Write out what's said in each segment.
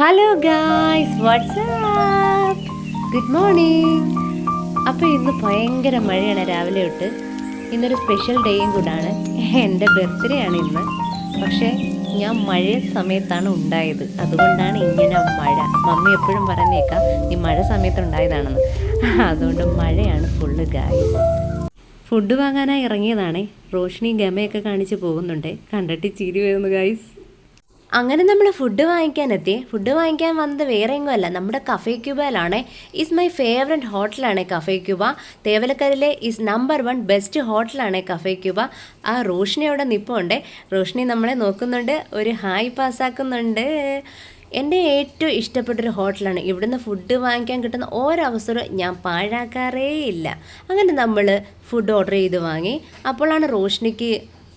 Hello guys what's up good morning അപ്പോൾ ഇന്ന് ഭയങ്കര മഴയാണ് രാവിലെ തൊട്ട്. ഇന്നൊരു സ്പെഷ്യൽ ഡേയും കൂടാണ്. എന്റെ ബർത്ത്ഡേ ആണ് ഇന്ന്. പക്ഷേ ഞാൻ മഴ സമയത്താണ് ഉണ്ടായത്. അതുകൊണ്ടാണ് ഇങ്ങനെ മഴ. മമ്മി എപ്പോഴും പറഞ്ഞേക്കാം ഈ മഴ സമയത്ത് ഉണ്ടായതാണെന്ന്. അതുകൊണ്ട് മഴയാണ് ഫുള്ള് ഗായ്സ് ഫുഡ് വാങ്ങാനായി ഇറങ്ങിയതാണേ. റോഷിനി ഗമയൊക്കെ കാണിച്ച് പോകുന്നുണ്ട്. കണ്ടിട്ട് ചിരി വരുന്നു ഗായ്സ് അങ്ങനെ നമ്മൾ ഫുഡ് വാങ്ങിക്കാനെത്തി. ഫുഡ് വാങ്ങിക്കാൻ വന്നത് വേറെ എങ്ങും അല്ല. നമ്മുടെ കഫേ ക്യൂബയിലാണ് ഇസ് മൈ ഫേവററ്റ് ഹോട്ടലാണ് കഫേ ക്യൂബ തേവലക്കരയിലെ ഇസ് നമ്പർ വൺ ബെസ്റ്റ് ഹോട്ടലാണ് കഫേ ക്യൂബ ആ റോഷിനി അവിടെ നിൽപ്പുണ്ട് റോഷിനി നമ്മളെ നോക്കുന്നുണ്ട്. ഒരു ഹായ് പാസ്സാക്കുന്നുണ്ട് എന്റെ ഏറ്റവും ഇഷ്ടപ്പെട്ടൊരു ഹോട്ടലാണ് ഇവിടുന്ന് ഫുഡ് വാങ്ങിക്കാൻ കിട്ടുന്ന ഓരോ അവസരവും ഞാൻ പാഴാക്കാറേ ഇല്ല അങ്ങനെ നമ്മൾ ഫുഡ് ഓർഡർ ചെയ്ത് വാങ്ങി. അപ്പോഴാണ് റോഷിനിക്ക്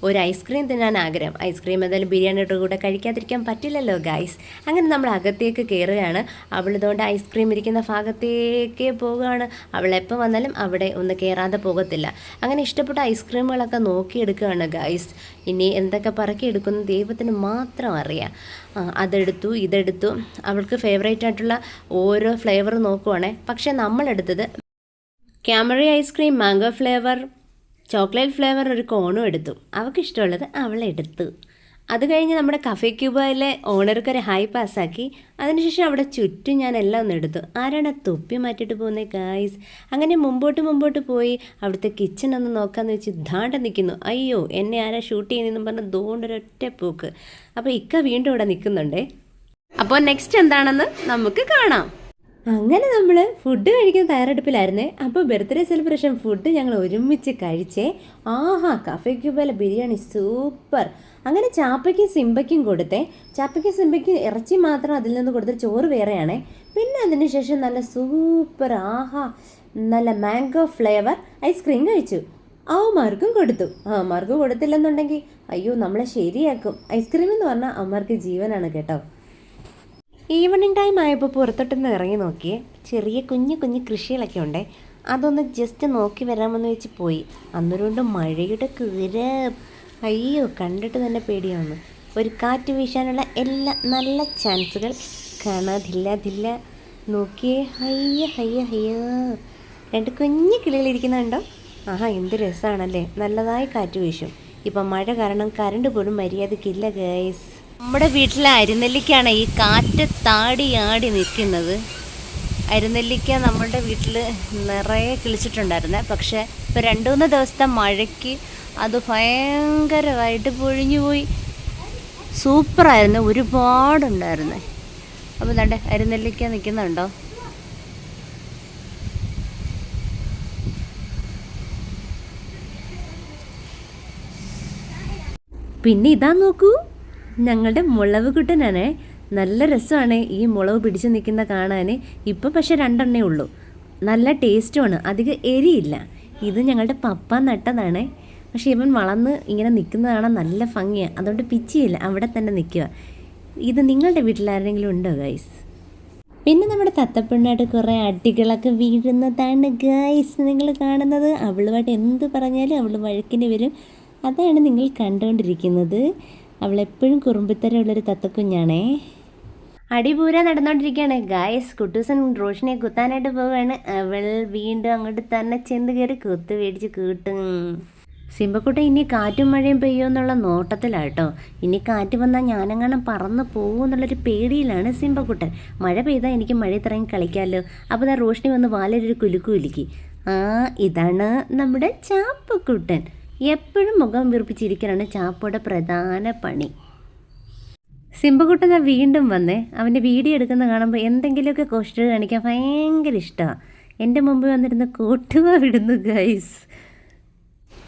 ഒരു ഐസ്ക്രീം തിന്നാൻ ആഗ്രഹം. ഐസ്ക്രീം എന്തായാലും ബിരിയാണിയുടെ കൂടെ കഴിക്കാതിരിക്കാൻ പറ്റില്ലല്ലോ ഗായ്സ് അങ്ങനെ നമ്മൾ അകത്തേക്ക് കയറുകയാണ് അവളിതുകൊണ്ട് ഐസ്ക്രീം ഇരിക്കുന്ന ഭാഗത്തേക്ക് പോവുകയാണ്. അവൾ എപ്പോൾ വന്നാലും അവിടെ ഒന്ന് കയറാതെ പോകത്തില്ല. അങ്ങനെ ഇഷ്ടപ്പെട്ട ഐസ്ക്രീമുകളൊക്കെ നോക്കിയെടുക്കുകയാണ് ഗായ്സ് ഇനി എന്തൊക്കെ പറക്കി എടുക്കുന്നു ദൈവത്തിന് മാത്രം അറിയാം. അതെടുത്തു ഇതെടുത്തു. അവൾക്ക് ഫേവറേറ്റ് ആയിട്ടുള്ള ഓരോ ഫ്ലേവർ നോക്കുവാണേ. പക്ഷേ നമ്മളെടുത്തത് ക്യാമറി ice cream mango flavour chocolate flavour ഒരു കോണും എടുത്തു. അവൾക്ക് ഇഷ്ടമുള്ളത് അവൾ എടുത്തു. അത് കഴിഞ്ഞ് നമ്മുടെ കഫേ ക്യൂബയിലെ ഓണർക്കൊരു ഹൈ പാസ്സാക്കി. അതിനുശേഷം അവിടെ ചുറ്റും ഞാൻ എല്ലാം ഒന്ന് എടുത്തു. ആരാണ് തൊപ്പി മാറ്റിയിട്ട് പോകുന്നത് ഗായ്സ് അങ്ങനെ മുമ്പോട്ട് മുമ്പോട്ട് പോയി അവിടുത്തെ കിച്ചൺ ഒന്ന് നോക്കാമെന്ന് വെച്ച് ദാണ്ട നിൽക്കുന്നു അയ്യോ എന്നെ ആരാ ഷൂട്ട് ചെയ്യുന്നതെന്ന് പറഞ്ഞ് ദോണ്ടൊരൊറ്റ പൂക്ക്. അപ്പോൾ ഇക്ക വീണ്ടും ഇവിടെ നിൽക്കുന്നുണ്ടേ അപ്പോൾ നെക്സ്റ്റ് എന്താണെന്ന് നമുക്ക് കാണാം. അങ്ങനെ നമ്മൾ ഫുഡ് കഴിക്കുന്ന തയ്യാറെടുപ്പിലായിരുന്നേ. അപ്പോൾ ബർത്ത്ഡേ സെലിബ്രേഷൻ ഫുഡ് ഞങ്ങൾ ഒരുമിച്ച് കഴിച്ചേ. ആഹാ കഫേ ക്യൂബയിലെ ബിരിയാണി സൂപ്പർ അങ്ങനെ ചാപ്പയ്ക്കും സിമ്പയ്ക്കും കൊടുത്തേ. ചാപ്പയ്ക്കും സിമ്പയ്ക്കും ഇറച്ചി മാത്രം അതിൽ നിന്ന് കൊടുത്ത ചോറ് വേറെയാണേ. പിന്നെ അതിന് ശേഷം നല്ല സൂപ്പർ ആഹാ നല്ല മാംഗോ ഫ്ലേവർ ഐസ്ക്രീം കഴിച്ചു. അവന്മാർക്കും കൊടുത്തു. അവന്മാർക്ക് കൊടുത്തില്ലെന്നുണ്ടെങ്കിൽ അയ്യോ നമ്മളെ ശരിയാക്കും. ഐസ്ക്രീം എന്ന് പറഞ്ഞാൽ അവന്മാർക്ക് ജീവനാണ് കേട്ടോ. ഈവനിങ് ടൈം ആയപ്പോൾ പുറത്തോട്ടൊന്ന് ഇറങ്ങി നോക്കിയേ. ചെറിയ കുഞ്ഞു കുഞ്ഞു കൃഷികളൊക്കെ ഉണ്ട്. അതൊന്ന് ജസ്റ്റ് നോക്കി വരാമെന്ന് വെച്ച് പോയി. അന്നൊരുകൊണ്ട് മഴയുടെ കുര അയ്യോ കണ്ടിട്ട് തന്നെ പേടിയാവുന്നു. ഒരു കാറ്റ് വീശാനുള്ള എല്ലാ നല്ല ചാൻസുകൾ കാണാതില്ലാതില്ല നോക്കിയേ ഹയ്യ ഹയ്യ ഹയ്യ. രണ്ട് കുഞ്ഞു കിളികളിരിക്കുന്നുണ്ടോ ആഹാ എന്ത് രസമാണല്ലേ നല്ലതായി കാറ്റ് വീശും. ഇപ്പം മഴ കാരണം കറണ്ട് പോലും മര്യാദക്കില്ല ഗൈസ് നമ്മുടെ വീട്ടിലെ അരിനെല്ലിക്കാണ് ഈ കാറ്റ് താടിയാടി നിൽക്കുന്നത്. അരിനെല്ലിക്ക നമ്മളുടെ വീട്ടിൽ നിറയെ കിളിച്ചിട്ടുണ്ടായിരുന്നെ. പക്ഷേ ഇപ്പോൾ രണ്ട് മൂന്ന് ദിവസത്തെ മഴയ്ക്ക് അത് ഭയങ്കരമായിട്ട് പൊഴിഞ്ഞു പോയി. സൂപ്പറായിരുന്നു ഒരുപാടുണ്ടായിരുന്നു. അപ്പോൾ ദാണ്ടെ അരിനെല്ലിക്ക നിൽക്കുന്നുണ്ടോ പിന്നെ ഇതാ നോക്കൂ. ഞങ്ങളുടെ മുളവ് കുട്ടനാണേ. നല്ല രസമാണ് ഈ മുളവ് പിടിച്ചു നിൽക്കുന്ന കാണാൻ ഇപ്പം പക്ഷേ രണ്ടെണ്ണേ ഉള്ളൂ. നല്ല ടേസ്റ്റുമാണ്. അധികം എരിയില്ല. ഇത് ഞങ്ങളുടെ പപ്പ നട്ടതാണ്. പക്ഷേ ഇവൻ വളർന്ന് ഇങ്ങനെ നിൽക്കുന്നതാണ് നല്ല ഭംഗിയാണ് അതുകൊണ്ട് പിച്ചിയില്ല. അവിടെ തന്നെ നിൽക്കുക. ഇത് നിങ്ങളുടെ വീട്ടിലാരെങ്കിലും ഉണ്ടോ ഗൈസ് പിന്നെ നമ്മുടെ തത്തപ്പെണ്ണായിട്ട് കുറേ അടികളൊക്കെ വീഴുന്നതാണ് ഗൈസ് നിങ്ങൾ കാണുന്നത് അവളുമായിട്ട് എന്ത് പറഞ്ഞാലും അവൾ വഴക്കിന് വരും. അതാണ് നിങ്ങൾ കണ്ടുകൊണ്ടിരിക്കുന്നത്. അവളെപ്പോഴും കുറുമ്പിത്തരമുള്ളൊരു തത്തക്കുഞ്ഞാണേ. അടിപൂര നടന്നുകൊണ്ടിരിക്കുകയാണ് ഗായസ് കുട്ടൂസൻ റോഷിനെ കുത്താനായിട്ട് പോവുകയാണ് അവൾ വീണ്ടും അങ്ങോട്ട് തന്നെ ചെന്ന് കയറി കുത്ത് മേടിച്ച് കൂട്ടും. സിംബക്കുട്ട ഇനി കാറ്റും മഴയും പെയ്യോ എന്നുള്ള നോട്ടത്തിലാട്ടോ. ഇനി കാറ്റ് വന്നാൽ ഞാനെങ്ങാനും പറന്ന് പോകും എന്നുള്ളൊരു പേടിയിലാണ് സിംബക്കുട്ടൻ. മഴ പെയ്താൽ എനിക്ക് മഴ ഇത്രയും കളിക്കാമല്ലോ അപ്പോൾ ഞാൻ റോഷിനി വന്ന് വാലൊരു കുലുക്കു കുലുക്കി. ആ ഇതാണ് നമ്മുടെ ചാപ്പക്കുട്ടൻ. എപ്പോഴും മുഖം വീർപ്പിച്ചിരിക്കലാണ് ചാപ്പയുടെ പ്രധാന പണി. സിംഹകുട്ടന വീണ്ടും വന്ന് അവന്റെ വീഡിയോ എടുക്കുന്ന കാണുമ്പോൾ എന്തെങ്കിലുമൊക്കെ കോസ്റ്റർ കാണിക്കാൻ ഭയങ്കര ഇഷ്ടമാണ് എന്റെ മുമ്പ് വന്നിരുന്ന കൂട്ടുക വിടുന്നു ഗൈസ്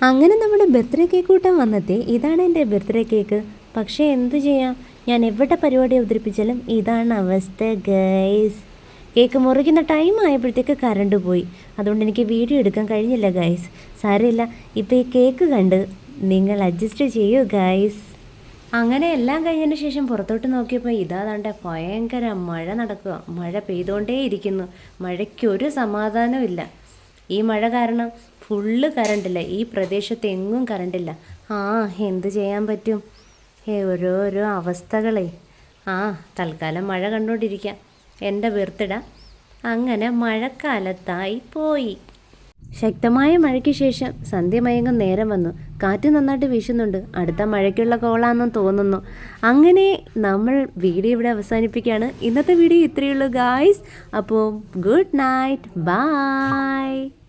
അങ്ങനെ നമ്മുടെ ബർത്ത്ഡേ കേക്ക് കൂട്ടം വന്നത്തെ. ഇതാണ് എന്റെ ബർത്ത്ഡേ കേക്ക്. പക്ഷേ എന്തു ചെയ്യാം? ഞാൻ എവിടെ പരിപാടി അവതരിപ്പിച്ചാലും ഇതാണ് അവസ്ഥ ഗൈസ് കേക്ക് മുറിക്കുന്ന ടൈം ആയപ്പോഴത്തേക്ക് കറണ്ട് പോയി. അതുകൊണ്ട് എനിക്ക് വീഡിയോ എടുക്കാൻ കഴിഞ്ഞില്ല ഗൈസ് സാരമില്ല. ഇപ്പോൾ ഈ കേക്ക് കണ്ട് നിങ്ങൾ അഡ്ജസ്റ്റ് ചെയ്യൂ ഗൈസ് അങ്ങനെ എല്ലാം കഴിഞ്ഞതിന് ശേഷം പുറത്തോട്ട് നോക്കിയപ്പോൾ ഇതാതാണ്ട് ഭയങ്കര മഴ നടക്കുക. മഴ പെയ്തുകൊണ്ടേ ഇരിക്കുന്നു. മഴയ്ക്കൊരു സമാധാനവും ഇല്ല. ഈ മഴ കാരണം ഫുള്ള് കറണ്ടില്ല ഈ പ്രദേശത്ത് എങ്ങും കറണ്ടില്ല ആ എന്ത് ചെയ്യാൻ പറ്റും? ഏ ഓരോരോ അവസ്ഥകളെ. ആ തൽക്കാലം മഴ കണ്ടുകൊണ്ടിരിക്കാം എന്റെ ബർത്ത്ഡേ അങ്ങനെ മഴക്കാലത്തായി പോയി. ശക്തമായ മഴയ്ക്ക് ശേഷം സന്ധ്യ മയങ്ങും നേരം വന്നു. കാറ്റ് നന്നായിട്ട് വീശുന്നുണ്ട്. അടുത്ത മഴയ്ക്കുള്ള കോളാണെന്ന് തോന്നുന്നു. അങ്ങനെ നമ്മൾ വീഡിയോ ഇവിടെ അവസാനിപ്പിക്കുകയാണ്. ഇന്നത്തെ വീഡിയോ ഇത്രയേ ഉള്ളൂ ഗായ്സ് അപ്പോൾ ഗുഡ് നൈറ്റ് ബൈ